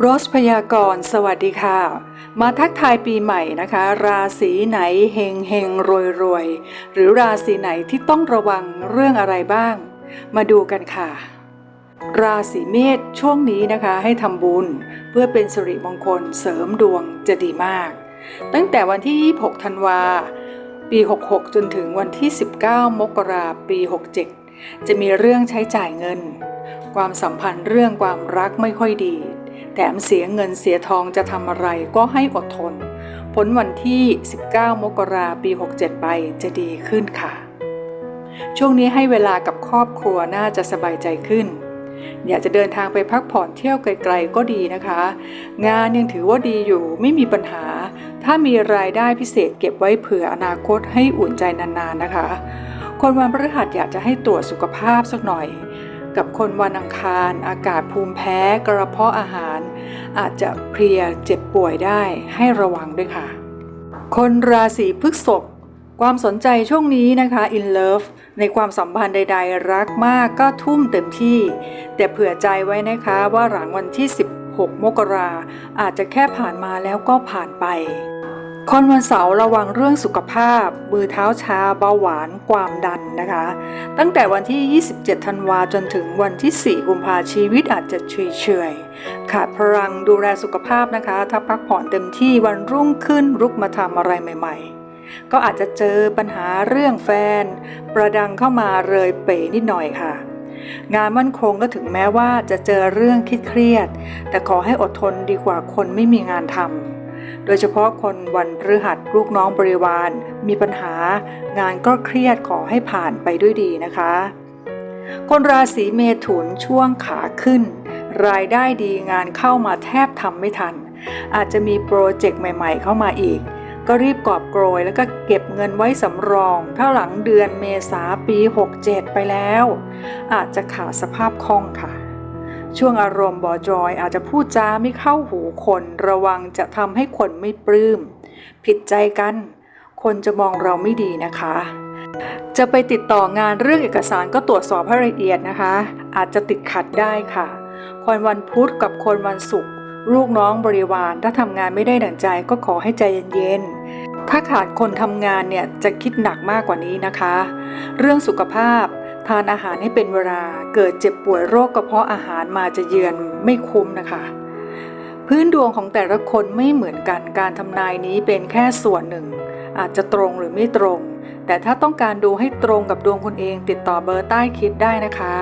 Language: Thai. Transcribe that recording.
โรสพยากรสวัสดีค่ะ มาทักทายปีใหม่นะคะ ราศีไหนเฮงเฮงรวยรวยหรือราศีไหนที่ต้องระวังเรื่องอะไรบ้าง มาดูกันค่ะ ราศีเมษช่วงนี้นะคะให้ทำบุญเพื่อเป็นสิริมงคลเสริมดวงจะดีมาก ตั้งแต่วันที่ 26 ธันวา ปี 66 จนถึงวันที่ 19 มกราปี 67 จะมีเรื่องใช้จ่ายเงิน ความสัมพันธ์เรื่องความรักไม่ค่อยดี แถมเสียเงินเสียทองจะทำอะไรก็ให้อดทน ผลวันที่ 19 มกราปี 67 ไปจะดีขึ้นค่ะ ช่วงนี้ให้เวลากับครอบครัวน่าจะสบายใจขึ้น อยากจะเดินทางไปพักผ่อนเที่ยวไกลๆก็ดีนะคะ งานยังถือว่าดีอยู่ไม่มีปัญหา ถ้ามีรายได้พิเศษเก็บไว้เผื่ออนาคตให้อุ่นใจนานๆนะคะ คนวันพฤหัสอยากจะให้ตรวจสุขภาพสักหน่อย กับคนวันอังคาร อากาศภูมิแพ้กระเพาะอาหาร อาจจะเพลียเจ็บป่วยได้ให้ระวังด้วยค่ะ คนราศีพฤษภความสนใจช่วงนี้นะคะ in love ในความสัมพันธ์ใด ๆ รักมากก็ทุ่มเต็มที่ แต่เผื่อใจไว้นะคะว่าหลังวันที่ 16 มกราอาจจะแค่ผ่านมาแล้วก็ผ่านไป คนวันเสาร์ระวังเรื่องสุขภาพมือเท้าชาเบาหวานความดันนะคะ ตั้งแต่วันที่ 27 ธันวาจนถึงวันที่ 4 กุมภาชีวิตอาจจะเฉยๆขาดพลังดูแลสุขภาพนะคะ ถ้าพักผ่อนเต็มที่วันรุ่งขึ้นรุกมาทำอะไรใหม่ ๆ ก็อาจจะเจอปัญหาเรื่องแฟน ประดังเข้ามาเลยเป๋นิดหน่อยค่ะงานมั่นคงก็ถึงแม้ว่าจะเจอเรื่องคิดเครียด แต่ขอให้อดทนดีกว่าคนไม่มีงานทำ โดยเฉพาะคนวันพฤหัสลูกน้องบริวาร มีปัญหางานก็เครียดขอให้ผ่านไปด้วยดีนะคะ คนราศีเมถุนช่วงขาขึ้น รายได้ดีงานเข้ามาแทบทำไม่ทัน อาจจะมีโปรเจกต์ใหม่ ๆ เข้ามาอีก ก็รีบกอบโกยแล้วก็เก็บเงินไว้สำรองถ้าหลังเดือนเมษาปี 67 ไปแล้ว อาจจะขาดสภาพคล่องค่ะ ช่วงอารมณ์บอจอยอาจจะพูดจาไม่เข้าหูคนระวังจะทำให้คนไม่ปลื้ม ผิดใจกัน คนจะมองเราไม่ดีนะคะ จะไปติดต่องานเรื่องเอกสารก็ตรวจสอบให้ละเอียดนะคะ อาจจะติดขัดได้ค่ะ คนวันพุธกับคนวันศุกร์ลูกน้องบริวารถ้าทำงานไม่ได้ดั่งใจก็ขอให้ใจเย็นๆถ้าขาดคนทำงานเนี่ยจะคิดหนักมากกว่านี้นะคะ เรื่องสุขภาพ ทานอาหารให้เป็นเวลาเกิดเจ็บป่วยโรคกระเพาะอาหารมาจะเยือนไม่คุ้มนะคะ พื้นดวงของแต่ละคนไม่เหมือนกันการทำนายนี้เป็นแค่ส่วนหนึ่ง อาจจะตรงหรือไม่ตรง แต่ถ้าต้องการดูให้ตรงกับดวงคุณเองติดต่อเบอร์ใต้คลิปได้นะคะ